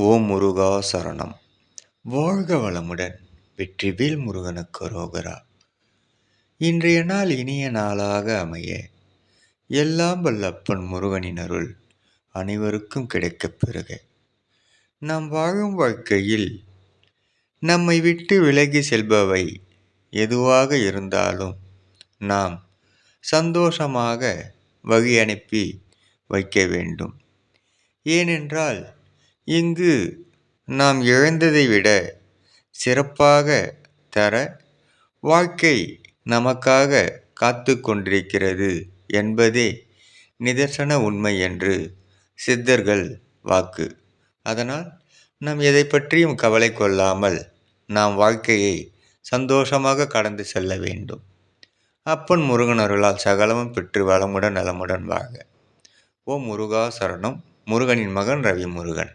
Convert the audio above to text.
ஓம் முருகா சரணம். வாழ்க வளமுடன். வெற்றிவேல் முருகனுக்கு ரோகரா. இன்றைய நாள் இனிய நாளாக அமைய. எல்லாம் வல்லப்பன் முருகனின் அருள் அனைவருக்கும் கிடைக்கப் பெறுக. நாம் வாழும் வாழ்க்கையில் நம்மை விட்டு விலகி செல்பவை எதுவாக இருந்தாலும் நாம் சந்தோஷமாக வழி அனுப்பி வைக்க வேண்டும். ஏனென்றால் இங்கு நாம் இழந்ததை விட சிறப்பாக தர வாழ்க்கை நமக்காக காத்து கொண்டிருக்கிறது என்பதே நிதர்சன உண்மை என்று சித்தர்கள் வாக்கு. அதனால் நாம் எதை பற்றியும் கவலை கொள்ளாமல் நாம் வாழ்க்கையை சந்தோஷமாக கடந்து செல்ல வேண்டும். அப்பன் முருகனருளால் சகலமும் பெற்று வளமுடன் நலமுடன் வாழ. ஓ முருகா சரணம். முருகனின் மகன் ரவி முருகன்